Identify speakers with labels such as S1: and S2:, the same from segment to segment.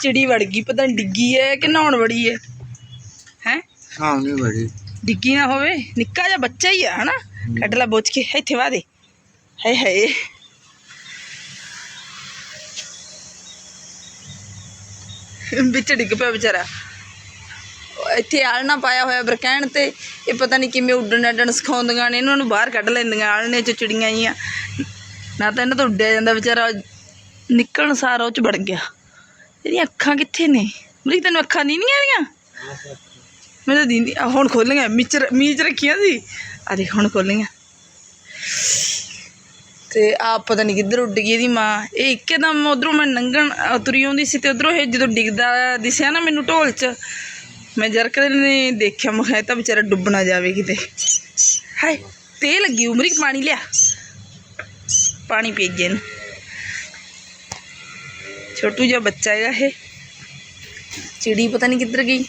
S1: ਚਿੜੀ ਵੜ ਗਈ ਪਤਾ ਨਹੀਂ ਡਿੱਗੀ ਹੈ ਕਿ ਨਹਾਉਣ ਵੜੀ ਹੈ ਹੈ?
S2: ਹਾਂ ਨਹੀਂ ਬੜੀ
S1: ਡਿੱਗੀ ਨਾ ਹੋਵੇ ਨਿੱਕਾ ਜਿਹਾ ਬੱਚਾ ਹੀ ਆ ਹਨਾ? ਕੱਢ ਲਾ ਬੋਚ ਕੇ ਇੱਥੇ ਵਾ ਦੇ। ਹਾਏ ਹਾਏ। ਵਿੱਚ ਡਿੱਗ ਪਿਆ ਵਿਚਾਰਾ। ਇੱਥੇ ਆਲਣਾ ਪਾਇਆ ਹੋਇਆ ਬਰਕੈਣ ਤੇ ਇਹ ਪਤਾ ਨਹੀਂ ਕਿਵੇਂ ਉੱਡਣ ਅੱਡਣ ਸਿਖਾਉਂਦੀਆਂ ਨੇ ਇਹਨਾਂ ਨੂੰ ਬਾਹਰ ਕੱਢ ਲੈਂਦੀਆਂ ਆਲਣੇ ਚ ਚਿੜੀਆਂ ਜੀਆਂ ਨਾ ਤਾਂ ਇਹਨਾਂ ਤੋਂ ਉੱਡਿਆ ਜਾਂਦਾ ਵਿਚਾਰਾ ਨਿਕਲਣ ਸਾਰ ਉਹ ਚ ਵੜ ਗਿਆ। ਇਹਦੀਆਂ ਅੱਖਾਂ ਕਿੱਥੇ ਨੇ? ਮਰੀ ਤੈਨੂੰ ਅੱਖਾਂ ਨਹੀਂ ਨਹੀਂ ਆ ਰਹੀਆਂ? ਮੈਨੂੰ ਦੀਂਦੀ ਆ ਹੁਣ ਖੋਲੀਆਂ ਮੀਚ ਮੀਚ ਰੱਖੀਆਂ ਸੀ। ਆ ਦੇਖ ਹੁਣ ਖੋਲੀਆਂ। ਤੇ ਆ ਪਤਾ ਨਹੀਂ ਕਿੱਧਰ ਉੱਡ ਗਈ ਇਹਦੀ ਮਾਂ। ਇਹ ਇੱਕਦਮ ਉਧਰੋਂ ਮੈਂ ਨੰਗਣ ਅ, ਤੁਰੀ ਆਉਂਦੀ ਸੀ ਤੇ ਉਧਰੋਂ ਇਹ ਜਦੋਂ ਡਿੱਗਦਾ ਦਿਸਿਆ ਨਾ ਮੈਨੂੰ ਢੋਲ 'ਚ ਮੈਂ ਜਰਕ ਨੇ ਦੇਖਿਆ ਮੈਂ ਕਿਹਾ ਤਾਂ ਵਿਚਾਰਾ ਡੁੱਬ ਨਾ ਜਾਵੇ ਕਿਤੇ। ਹਾਏ ਤੇ ਲੱਗੀ ਉਮਰੀ ਪਾਣੀ ਲਿਆ। ਪਾਣੀ ਪੀ ਗਿਆ ਇਹਨੂੰ। ਛੋਟੂ ਜਿਹਾ ਬੱਚਾ ਹੈਗਾ ਇਹ। ਚਿੜੀ ਪਤਾ ਨਹੀਂ ਕਿੱਧਰ ਗਈ।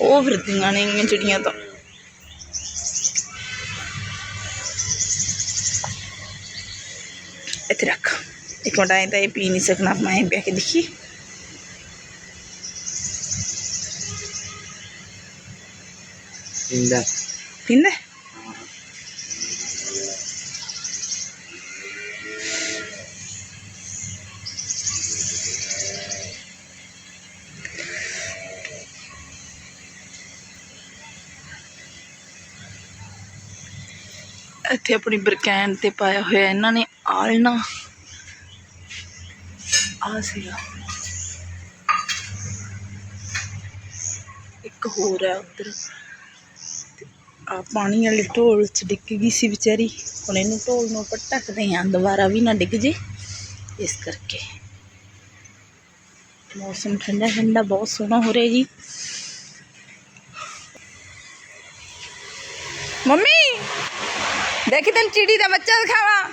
S1: ਉਹ ਫਿਰਦੀਆਂ ਨੇ ਇੰਨੀਆਂ ਚਿੜੀਆਂ ਤਾਂ। ਇੱਥੇ ਰੱਖ। ਇੱਕ ਮਿੰਟ ਆਏ ਤਾਂ ਇਹ ਪੀ ਨਹੀਂ ਸਕਣਾ ਮੈਂ ਬਹਿ ਕੇ ਦੇਖੀ।
S2: ਇੰਦਾ
S1: ਪੀਂਦਾ ਇੱਥੇ ਆਪਣੀ ਬਰਕੈਨ ਤੇ ਪਾਇਆ ਹੋਇਆ ਇਹਨਾਂ ਨੇ ਆਲਣਾ ਆ ਸੀਗਾ। ਇੱਕ ਹੋਰ ਹੈ ਉੱਧਰ। ਆ ਪਾਣੀ ਵਾਲੀ ਢੋਲ ਚ ਡਿੱਗ ਗਈ ਸੀ ਵਿਚਾਰੀ। ਹੁਣ ਇਹਨੂੰ ਢੋਲ ਨੂੰ ਪਟਕਦੇ ਆਂ ਦੁਬਾਰਾ ਵੀ ਨਾ ਡਿੱਗ ਜੇ। ਇਸ ਕਰਕੇ। ਮੌਸਮ ਠੰਡਾ ਠੰਡਾ, ਬਹੁਤ ਸੋਹਣਾ ਹੋ ਰਿਹਾ ਜੀ। ਮੰਮੀ! ਦੇਖੀ ਤੈਨੂੰ ਚਿੜੀ ਦਾ ਬੱਚਾ ਦਿਖਾਵਾਂ?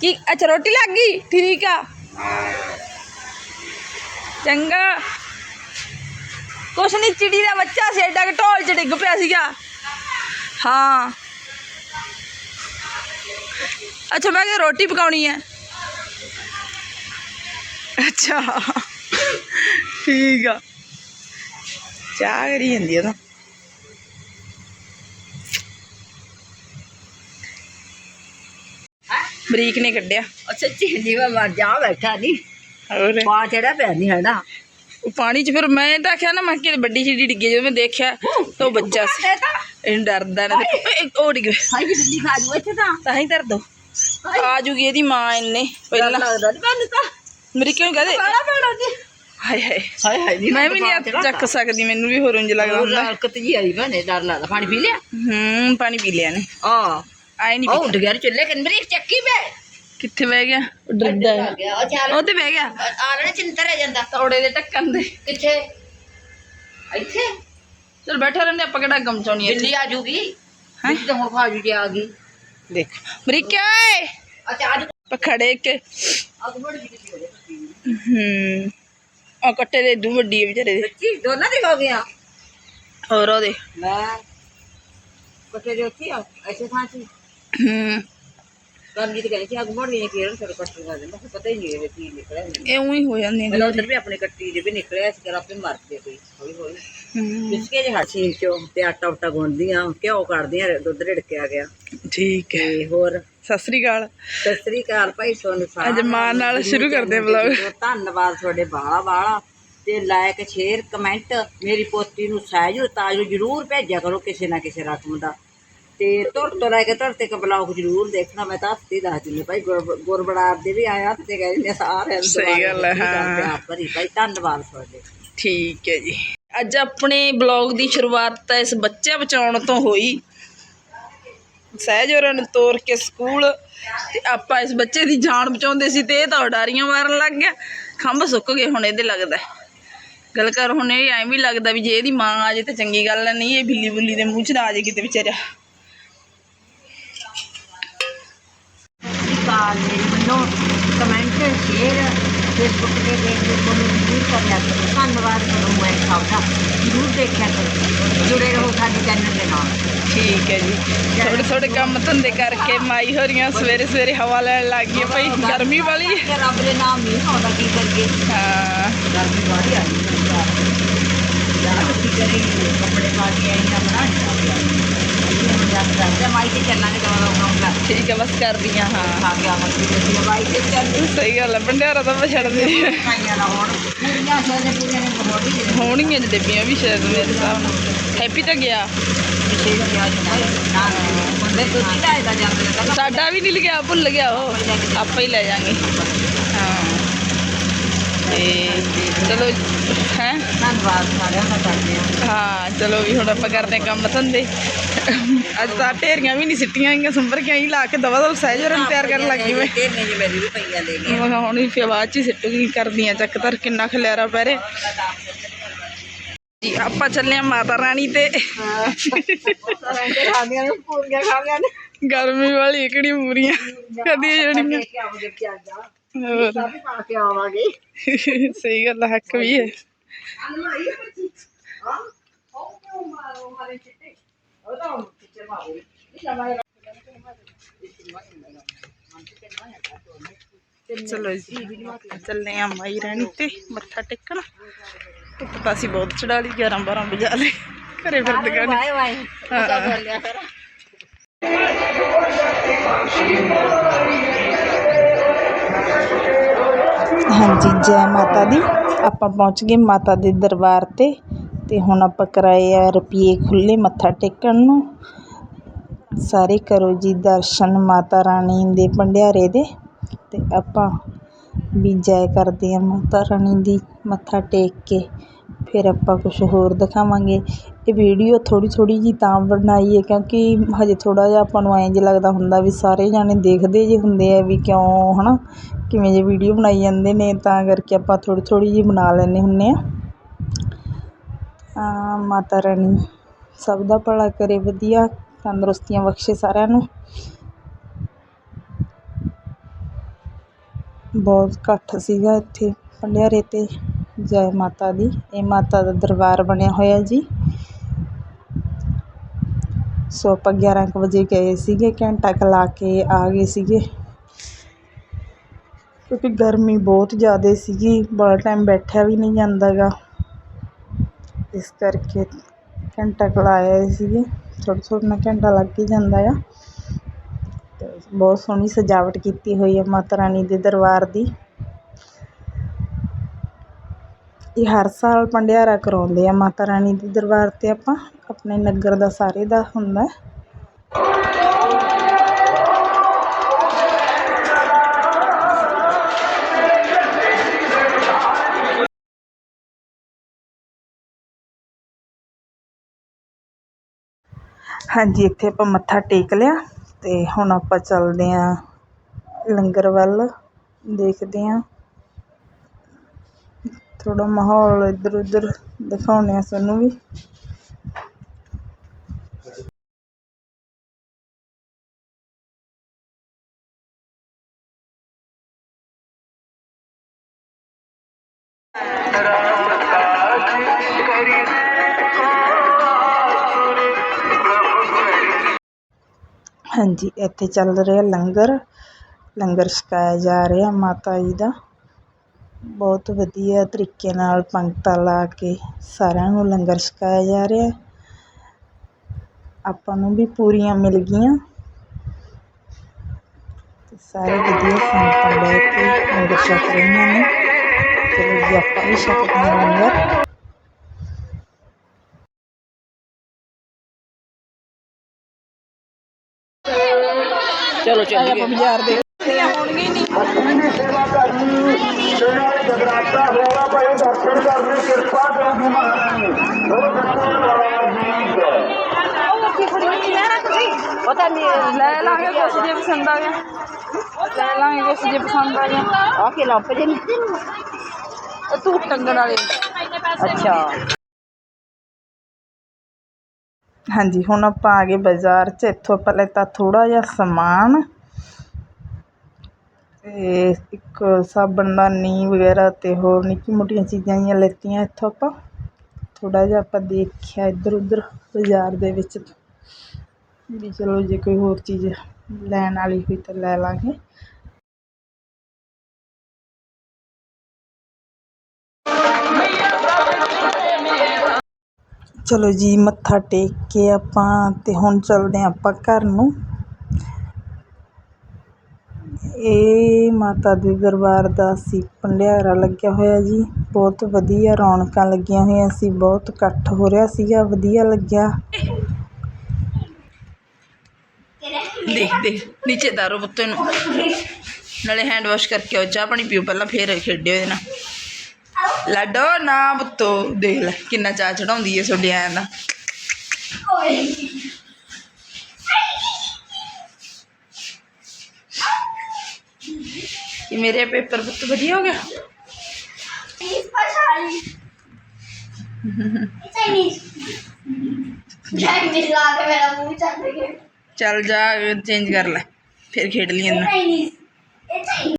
S1: ਕੀ, ਅੱਛਾ, ਰੋਟੀ ਲੱਗ ਗਈ? ਠੀਕ ਆ। ਚੰਗਾ। ਕੁਛ ਨਹੀਂ ਚਿੜੀ ਦਾ ਬੱਚਾ ਸੀ, ਐਡਾ ਕਿ ਢੋਲ 'ਚ ਡਿੱਗ ਪਿਆ ਸੀਗਾ। ਹਾਂ। ਅੱਛਾ, ਮੈਂ ਕਿ ਰੋਟੀ ਪਕਾਉਣੀ ਹੈ ਅੱਛਾ। ਠੀਕ ਆ। ਚਾਹ ਕਰੀ ਜਾਂਦੀ ਆ ਤਾਂ। ਬਰੀਕ ਨੇ ਕੱਢਿਆ।
S3: ਅੱਛਾ ਚਿਹਲੀ ਵਾ ਮਰ ਜਾ ਬੈਠਾ ਨਹੀਂ
S1: ਹੋਰ?
S3: ਪਾ ਚੜਾ ਪਿਆ ਨਹੀਂ ਹੈ ਨਾ
S1: ਉਹ ਪਾਣੀ 'ਚ ਫਿਰ ਮੈਂ ਤਾਂ ਆਖਿਆ ਨਾ ਮੈਂ ਕਿ ਵੱਡੀ ਚਿੜੀ ਡਿੱਗੀ ਜਦੋਂ ਮੈਂ ਦੇਖਿਆ ਤਾਂ ਉਹ ਬੱਚਾ ਸੀ। ਇਹਨੂੰ ਡਰਦਾ ਨਾ ਉਹ ਡਿੱਗ।
S3: ਹਾਈ ਬਿੱਲੀ ਖਾ ਜੂ ਇੱਥੇ ਤਾਂ।
S1: ਤਾਂ ਹੀ ਦਰ ਦੋ। ਆ ਜੂਗੀ ਇਹਦੀ ਮਾਂ ਇੰਨੇ
S3: ਡਰ
S1: ਪਹਿਲਾਂ।
S3: ਲੱਗਦਾ ਨਹੀਂ ਮੈਨੂੰ ਤਾਂ।
S1: ਮੇਰੀ ਕਿਉਂ ਕਹਦੇ?
S3: ਬੜਾ ਬੜਾ ਜੀ।
S1: ਹਾਏ ਹਾਏ।
S3: ਹਾਏ ਹਾਏ
S1: ਮੈਂ ਵੀ ਨਹੀਂ ਚੱਕ ਸਕਦੀ ਮੈਨੂੰ ਵੀ ਹੋਰ ਉਂਝ ਲੱਗਦਾ ਹੁੰਦਾ।
S3: ਹਰਕਤ ਜੀ ਆਈ ਬਣੇ ਡਰ ਲੱਗਦਾ। ਪਾਣੀ ਪੀ ਲਿਆ?
S1: ਹੂੰ ਪਾਣੀ ਪੀ ਲਿਆ ਨੇ।
S3: ਆ
S1: ਆਏ ਨਹੀਂ
S3: ਉਹ ਉੱਡ ਗਿਆ ਚੁੱਲੇ ਕੰਬਰੀ ਚੱਕੀ ਵੇ
S1: ਕਿੱਥੇ ਬਹਿ ਗਿਆ? ਉਹ ਡਰਦਾ ਹੈ
S3: ਗਿਆ ਉਹ ਚੱਲ।
S1: ਉਹ ਤੇ ਬਹਿ ਗਿਆ।
S3: ਆਲਣੇ ਚਿੰਤਰ ਹੈ ਜਾਂਦਾ।
S1: ਤੌੜੇ ਦੇ ਢੱਕਣ ਦੇ।
S3: ਕਿੱਥੇ? ਇੱਥੇ?
S1: ਚਲ ਬੈਠਾ ਰਹਿੰਦੇ ਆਪਾਂ ਕਿਹੜਾ ਗਮਚਾਉਣੀ ਹੈ
S3: ਬਿੱਲੀ ਆ ਜੂਗੀ।
S1: ਹੈਂ?
S3: ਤਾਂ ਹੁਣ ਖਾ ਜੂ ਜੇ ਆ ਗਈ।
S1: ਦੇਖ। ਮਰੀਕਾ ਓਏ!
S3: ਅੱਛਾ ਅੱਜ
S1: ਪਖੜੇ ਕੇ
S3: ਕਿੱਥੇ ਹੋ
S1: ਹੂੰ। ਆ ਕੱਟੇ ਦੇ ਦੂ ਵੱਡੀ ਵਿਚਾਰੇ ਦੇ।
S3: ਬੱਚੀ ਦੋਨਾਂ ਦੇ ਹੋ ਗਿਆ
S1: ਹੋਰ ਉਹਦੇ?
S3: ਮੈਂ ਕੋਤੇ ਦੇ ਉੱਥੇ ਆ ਐਸੇ ਥਾਂ
S1: ਹੂੰ
S3: ਕਰਮਜੀਤ ਕਹਿੰਦੀ ਸੀ ਅੱਗ ਮੋੜ ਗਈ ਕਿਰਨ ਸਾਡੇ ਕੱਟੀ ਕਰ ਦਿੰਦਾ ਪਤਾ ਹੀ ਨਹੀਂ ਇਹ ਕੀ ਨਿਕਲਿਆ ਮੈਨੂੰ।
S1: ਇਹ ਉਹੀ ਹੋ ਜਾਂਦੀਆਂ
S3: ਮੈਨੂੰ ਉਧਰ ਵੀ ਆਪਣੇ ਕੱਟੀ ਦੇ ਵੀ ਨਿਕਲਿਆ ਇਸ ਕਰ ਆਪੇ ਮਰਦੇ ਕੋਈ ਹੌਲੀ ਹੌਲੀ।
S1: ਹੂੰ।
S3: ਬਿਸਕੇ ਜਿਹੇ ਹੱਥੀ ਚੋਂ ਤੇ ਆਟਾ ਉਟਾ ਗੁੰਨਦੀਆਂ ਘਿਓ ਕੱਢਦੀਆਂ ਦੁੱਧ ਰਿੜਕਿਆ ਗਿਆ।
S1: ਠੀਕ ਹੈ।
S3: ਤੇ ਹੋਰ?
S1: ਸਤਿ ਸ੍ਰੀ ਅਕਾਲ।
S3: ਸਤਿ ਸ੍ਰੀ ਅਕਾਲ ਭਾਈ ਸੋਨੂੰ ਸਾਰਿਆਂ
S1: ਅੱਜ ਮਾਂ ਨਾਲ ਸ਼ੁਰੂ ਕਰਦੇ ਹਾਂ vlog।
S3: ਨੂੰ। ਧੰਨਵਾਦ ਤੁਹਾਡੇ ਬਾਲਾ ਬਾਲਾ ਤੇ ਲਾਇਕ ਸ਼ੇਅਰ ਕਮੈਂਟ ਮੇਰੀ ਪੋਤੀ ਨੂੰ ਸਹਿਜ ਤਾਜ ਜਰੂਰ ਭੇਜਿਆ ਕਰੋ ਕਿਸੇ ਨਾ ਕਿਸੇ ਰਕਮ ਦਾ। ਤੇ ਤੁਰ ਤੋਂ ਲੈ ਕੇ ਤੁਰ ਤੱਕ ਬਲੌਗ ਜਰੂਰ ਦੇਖਣਾ ਮੈਂ ਤਾਂ ਹੱਥੀ ਦੱਸ ਦਿੰਦੀ ਭਾਈ ਗੁਰ- ਗੁਰਬੜਾਰ ਦੇ ਵੀ ਆਇਆ ਤੇ ਕਹਿੰਦੇ ਸਾਰਿਆਂ ਨੂੰ
S1: ਸਹੀ ਗੱਲ ਹੈ, ਹਾਂ।
S3: ਭਰੀ। ਭਾਈ ਧੰਨਵਾਦ ਤੁਹਾਡੇ।
S1: ਠੀਕ ਹੈ ਜੀ। ਅੱਜ ਆਪਣੇ ਬਲੌਗ ਦੀ ਸ਼ੁਰੂਆਤ ਤਾਂ ਇਸ ਬੱਚੇ ਬਚਾਉਣ ਤੋਂ ਹੋਈ। ਸਹਿਜ ਹੋਰਾਂ ਨੂੰ ਤੋਰ ਕੇ ਸਕੂਲ ਤੇ ਆਪਾਂ ਇਸ ਬੱਚੇ ਦੀ ਜਾਨ ਬਚਾਉਂਦੇ ਸੀ ਤੇ ਇਹ ਤਾਂ ਉਡਾਰੀਆਂ ਮਾਰਨ ਲੱਗ ਗਿਆ। ਖੰਭ ਸੁੱਕ ਗਏ ਹੁਣ ਇਹਦੇ ਲੱਗਦਾ ਗੱਲ ਕਰ ਹੁਣ ਇਹ ਐਂ ਵੀ ਲੱਗਦਾ ਵੀ ਜੇ ਇਹਦੀ ਮਾਂ ਆ ਜੇ ਤਾਂ ਚੰਗੀ ਗੱਲ ਨਹੀਂ ਇਹ ਬਿੱਲੀ ਬੁੱਲੀ ਦੇ ਮੂੰਹ 'ਚ ਨਾ ਆ ਜੇ ਕਿਤੇ ਵਿਚਾਰਿਆ
S3: ਕਾਲ ਮੇਰੀ ਵੱਲੋਂ ਕਮੈਂਟ ਸ਼ੇਅਰ ਫੇਸਬੁੱਕ ਤੇ ਦੇਖਦੇ ਤੁਹਾਨੂੰ ਜ਼ਰੂਰ ਕਰਿਆ ਕਰੋ ਧੰਨਵਾਦ ਕਰੋ ਮੈਂ ਸਭ ਦਾ ਜ਼ਰੂਰ ਦੇਖਿਆ ਕਰੋ ਜੁੜੇ ਰਹੋ ਸਾਡੇ ਚੈਨਲ ਦੇ ਨਾਲ
S1: ਠੀਕ ਹੈ ਜੀ ਥੋੜੇ ਥੋੜੇ ਕੰਮ ਧੰਦੇ ਕਰਕੇ ਮਾਈ ਹੋਰੀਆਂ ਸਵੇਰੇ ਸਵੇਰੇ ਹਵਾ ਲੈਣ ਲੱਗ ਗਈ ਭਈ ਗਰਮੀ ਵਾਲੀ ਹੈ
S3: ਕਿ ਰੱਬ ਦੇ ਨਾਮ ਨਹੀਂ ਆਉਂਦਾ ਕੀ ਕਰੀਏ
S1: ਹਾਂ
S3: ਗਰਮੀ ਵਾਲੀ ਆ ਗਈ ਯਾਰ ਕੀ ਕਰੀਏ ਕੱਪੜੇ ਪਾ ਕੇ ਆਈਆਂ ਬਣਾਈਆਂ ਯਾਰ ਕਰਦੇ ਮਾਈ ਤੇ ਚੱਲਾਂਗੇ ਦਵਾ ਦਵਾ
S1: ਠੀਕ ਹੈ ਬਸ ਕਰਦੀਆਂ ਹਾਂ।
S3: ਖਾ ਕੇ ਆਵਾਂਗੇ ਤੇ ਮਾਈ ਤੇ ਚੱਲ
S1: ਸਹੀ ਗੱਲ ਹੈ ਭੰਡਿਆਰਾ ਤਾਂ ਮੈਂ ਛੱਡਦੀ ਨਹੀਂ
S3: ਕਾਈਆਂ ਨਾ ਹੋਣ। ਪੂਰੀਆਂ ਸੋਨੇ ਪੂਰੀਆਂ ਨੇ ਬੋੜੀ ਦੇ
S1: ਹੋਣਗੀਆਂ ਜਲੇਬੀਆਂ ਵੀ ਸ਼ਾਇਦ ਮੇਰੇ ਹਿਸਾਬ ਨਾਲ। ਹੈਪੀ ਤਾਂ ਗਿਆ।
S3: ਵਿਸ਼ੇ ਦੀ ਅੱਜ ਨਾ ਬੰਦੇ ਤੋਂ ਨਹੀਂ ਲਾਇਦਾ ਜਾਂਦੇ ਨੇ ਤਾਂ
S1: ਸਾਡਾ ਵੀ ਨਹੀਂ ਲਿਆ ਭੁੱਲ ਗਿਆ ਉਹ। ਆਪਾਂ ਹੀ ਲੈ ਜਾਾਂਗੇ। ਹਾਂ। ਤੇ ਚਲੋ ਹੈ?
S3: ਧੰਨਵਾਦ ਸਾਰਿਆਂ ਦਾ ਕਰਦੇ ਆ।
S1: ਹਾਂ ਚਲੋ ਵੀ ਹੁਣ ਆਪਾਂ ਕਰਦੇ ਕੰਮ ਧੰਦੇ। ਅੱਜ ਤਾਂ ਢੇਰੀਆਂ ਵੀ ਨਹੀਂ ਸਿੱਟੀਆਂ ਗਈਆਂ ਸੰਭਰ ਕੇ ਆਈ ਲਾ ਕੇ ਦਵਾ ਦਵਾ ਸਹਿਜਰਨ ਤਿਆਰ ਕਰਨ ਲੱਗੀ ਮੈਂ।
S3: ਨਹੀਂ ਮੇਰੀ ਵੀ ਪਈਆਂ ਲੈ
S1: ਮੈਂ ਕਿਹਾ ਹੁਣ ਵੀ ਫਿਰ ਬਾਅਦ ਚ ਸਿੱਟੂਗੀ ਕਰਦੀਆਂ ਚੱਕ ਧਰ ਕਿੰਨਾ ਖਲਿਆਰਾ ਪੈ ਰਿਹਾ। ਜੀ ਆਪਾਂ ਚੱਲੇ ਆ ਮਾਤਾ ਰਾਣੀ ਤੇ।
S3: ਨੇ ਪੂਰੀਆਂ ਨੇ
S1: ਗਰਮੀ ਵਾਲੀ ਕਿਹੜੀ ਮੂਰੀਆਂ ਕਦੀ ਜਣੀਆਂ
S3: ਪਾ ਕੇ ਆਵਾਂਗੇ
S1: ਸਹੀ ਗੱਲ ਹੱਕ ਵੀ ਹੈ। ਚਲੋ ਜੀ ਚੱਲੇ ਆ ਮਾਈ ਰਾਣੀ ਤੇ ਮੱਥਾ ਟੇਕਣ। ਧੁੱਪ ਤਾਂ ਅਸੀਂ ਬਹੁਤ ਚੜਾ ਲਈ 11 12 ਵਜਾ ਲੈ ਘਰੇ ਫਿਰਦੇ ਗਾਣੇ
S3: ਵਾਏ ਵਾਏ।
S1: ਹਾਂ।
S3: ਬੋਲਿਆ ਕਰ
S1: ਹਾਂਜੀ ਜੈ ਮਾਤਾ ਦੀ। ਆਪਾਂ ਪਹੁੰਚ ਗਏ ਮਾਤਾ ਦੇ ਦਰਬਾਰ ਤੇ। ਅਤੇ ਹੁਣ ਆਪਾਂ ਕਰਾਏ ਆ ਰੁਪਈਏ ਖੁੱਲ੍ਹੇ ਮੱਥਾ ਟੇਕਣ ਨੂੰ। ਸਾਰੇ ਕਰੋ ਜੀ ਦਰਸ਼ਨ ਮਾਤਾ ਰਾਣੀ ਦੇ ਭੰਡਿਆਰੇ ਦੇ। ਅਤੇ ਆਪਾਂ ਵੀ ਜੈ ਕਰਦੇ ਹਾਂ ਮਾਤਾ ਰਾਣੀ ਦੀ ਮੱਥਾ ਟੇਕ ਕੇ। ਫਿਰ ਆਪਾਂ ਕੁਛ ਹੋਰ ਦਿਖਾਵਾਂਗੇ। ਇਹ ਵੀਡੀਓ ਥੋੜ੍ਹੀ ਥੋੜ੍ਹੀ ਜੀ ਤਾਂ ਬਣਾਈ ਹੈ ਕਿਉਂਕਿ ਹਜੇ ਥੋੜ੍ਹਾ ਜਿਹਾ ਆਪਾਂ ਨੂੰ ਐਂ ਜਿਹਾ ਲੱਗਦਾ ਹੁੰਦਾ ਵੀ ਸਾਰੇ ਜਾਣੇ ਦੇਖਦੇ ਜੇ ਹੁੰਦੇ ਆ ਵੀ ਕਿਉਂ ਹੈ ਨਾ ਕਿਵੇਂ ਜੇ ਵੀਡੀਓ ਬਣਾਈ ਜਾਂਦੇ ਨੇ ਤਾਂ ਕਰਕੇ ਆਪਾਂ ਥੋੜ੍ਹੀ ਥੋੜ੍ਹੀ ਜੀ ਬਣਾ ਲੈਂਦੇ ਹੁੰਦੇ ਹਾਂ ਮਾਤਾ ਰਾਣੀ ਸਭ ਦਾ ਭਲਾ ਕਰੇ, ਵਧੀਆ ਤੰਦਰੁਸਤੀਆਂ ਬਖਸ਼ੇ ਸਾਰਿਆਂ ਨੂੰ। ਬਹੁਤ ਇਕੱਠ ਸੀਗਾ ਇੱਥੇ ਭੰਡਿਆਰੇ ਤੇ, ਜੈ ਮਾਤਾ ਦੀ। ਇਹ ਮਾਤਾ ਦਾ ਦਰਬਾਰ ਬਣਿਆ ਹੋਇਆ ਜੀ। ਸੋ ਆਪਾਂ 11 ਕੁ ਵਜੇ ਗਏ ਸੀਗੇ, ਘੰਟਾ ਕੁ ਲਾ ਕੇ ਆ ਗਏ ਸੀਗੇ। ਕਿਉਂਕਿ ਗਰਮੀ ਬਹੁਤ ਜ਼ਿਆਦਾ ਸੀਗੀ, ਬੜਾ ਟਾਈਮ ਬੈਠਿਆ ਵੀ ਨਹੀਂ ਜਾਂਦਾ ਗਾ। ਇਸ ਕਰਕੇ ਘੰਟਾ ਕੁ ਲਾ ਆਏ ਸੀਗੇ। ਥੋੜ੍ਹਾ ਥੋੜ੍ਹਾ ਨਾਲ ਘੰਟਾ ਲੱਗ ਹੀ ਜਾਂਦਾ ਆ। ਤੇ ਬਹੁਤ ਸੋਹਣੀ ਸਜਾਵਟ ਕੀਤੀ ਹੋਈ ਹੈ ਮਾਤਾ ਰਾਣੀ ਦੇ ਦਰਬਾਰ ਦੀ। ਇਹ ਹਰ ਸਾਲ ਭੰਡਿਆਰਾ ਕਰਾਉਂਦੇ ਆ ਮਾਤਾ ਰਾਣੀ ਦੇ ਦਰਬਾਰ ਤੇ ਆਪਾਂ। ਆਪਣੇ ਨਗਰ ਦਾ ਸਾਰੇ ਦਾ ਹੁੰਦਾ। ਹਾਂਜੀ, ਇੱਥੇ ਆਪਾਂ ਮੱਥਾ ਟੇਕ ਲਿਆ ਅਤੇ ਹੁਣ ਆਪਾਂ ਚੱਲਦੇ ਹਾਂ ਲੰਗਰ ਵੱਲ, ਦੇਖਦੇ ਹਾਂ। ਥੋੜ੍ਹਾ ਮਾਹੌਲ ਇੱਧਰ ਉੱਧਰ ਦਿਖਾਉਂਦੇ ਹਾਂ ਸਾਨੂੰ ਵੀ। ਹਾਂਜੀ, ਇੱਥੇ ਚੱਲ ਰਿਹਾ ਲੰਗਰ। ਲੰਗਰ ਛਕਾਇਆ ਜਾ ਰਿਹਾ ਮਾਤਾ ਜੀ ਦਾ। ਬਹੁਤ ਵਧੀਆ ਤਰੀਕੇ ਨਾਲ ਪੰਗਤਾਂ ਲਾ ਕੇ ਸਾਰਿਆਂ ਨੂੰ ਲੰਗਰ ਛਕਾਇਆ ਜਾ ਰਿਹਾ। ਆਪਾਂ ਨੂੰ ਵੀ ਪੂਰੀਆਂ ਮਿਲ ਗਈਆਂ। ਤੇ ਸਾਰੇ ਵਧੀਆ ਸੰਗਤਾਂ ਬਹਿ ਕੇ ਲੰਗਰ ਛਕ ਰਹੀਆਂ ਨੇ। ਚਲੋ ਜੀ, ਆਪਾਂ ਵੀ ਛਕਦੇ ਹਾਂ ਲੰਗਰ।
S3: ਚਲੋ
S1: ਅੱਜ ਆਪਾਂ ਬਾਜ਼ਾਰ ਦੇ ਹੋਣਗੇ ਨਹੀਂ।
S2: ਜਗਰਾਤਾ ਹੋਣਾ ਭਾਈ ਦਰਸ਼ਨ ਕਰਨੇ ਕਿਰਪਾ ਕਰਨੀ ਮਹਾਰਾਣੀ
S3: ਪਤਾ ਨਹੀਂ
S1: ਲੈ ਲਾਂਗੇ ਕੁਛ ਜੇ ਪਸੰਦ ਆ ਗਿਆ। ਲੈ ਲਾਂਗੇ ਕੁਛ ਜੇ ਪਸੰਦ ਆ ਗਿਆ।
S3: ਆ ਕੇ ਲੱਪ ਜੇ।
S1: ਉਹ ਤੂੰ ਟੰਗਣ ਵਾਲੇ।
S3: ਅੱਛਾ।
S1: ਹਾਂਜੀ, ਹੁਣ ਆਪਾਂ ਆ ਗਏ ਬਾਜ਼ਾਰ 'ਚ। ਇੱਥੋਂ ਆਪਾਂ ਲੈਤਾ ਥੋੜ੍ਹਾ ਜਿਹਾ ਸਮਾਨ। ਤੇ ਇੱਕ ਸਾਬਣਦਾਨੀ ਵਗੈਰਾ ਅਤੇ ਹੋਰ ਨਿੱਕੀ ਮੋਟੀਆਂ ਚੀਜ਼ਾਂ ਜਿਹੀਆਂ ਲੈਤੀਆਂ ਇੱਥੋਂ ਆਪਾਂ। ਥੋੜ੍ਹਾ ਜਿਹਾ ਆਪਾਂ ਦੇਖਿਆ ਇੱਧਰ ਉੱਧਰ ਬਾਜ਼ਾਰ ਦੇ ਵਿੱਚ ਵੀ ਚਲੋ ਜੇ ਕੋਈ ਹੋਰ ਚੀਜ਼ ਲੈਣ ਵਾਲੀ ਹੋਈ ਤਾਂ ਲੈ ਲਵਾਂਗੇ ਚਲੋ ਜੀ, ਮੱਥਾ ਟੇਕ ਕੇ ਆਪਾਂ ਤੇ ਹੁਣ ਚਲਦੇ ਹਾਂ ਆਪਾਂ ਘਰ ਨੂੰ। ਇਹ ਮਾਤਾ ਦੇ ਦਰਬਾਰ ਦਾ ਸੀ, ਭੰਡਿਆਰਾ ਲੱਗਿਆ ਹੋਇਆ ਜੀ। ਬਹੁਤ ਵਧੀਆ ਰੌਣਕਾਂ ਲੱਗੀਆਂ ਹੋਈਆਂ ਸੀ, ਬਹੁਤ ਇਕੱਠ ਹੋ ਰਿਹਾ ਸੀਗਾ, ਵਧੀਆ ਲੱਗਿਆ। ਦੇਖ ਦੇਖ, ਨੀਚੇ ਤਾਰੋ ਪੁੱਤ ਨੂੰ ਨਾਲੇ ਹੈਂਡ ਵਾਸ਼ ਕਰਕੇ ਆਓ, ਚਾਹ ਪਾਣੀ ਪੀਓ, ਪਹਿਲਾਂ ਫੇਰ ਖੇਡਿਓ ਇਹਦੇ ਨਾਲ। ਲਾਡੋ ਨਾ ਪੁੱਤੋ ਦੇਖ ਲੈ ਕਿੰਨਾ ਚਾਹ ਚੜਾਉਂਦੀ ਏ ਤੁਹਾਡੇ ਆਇਆਂ ਦਾ ਇਹ ਮੇਰੇ ਪੇਪਰ ਪੁੱਤ ਵਧੀਆ ਹੋ ਗਿਆ
S4: Chinese पछाड़ी Chinese Chinese ला के मेरा मुंह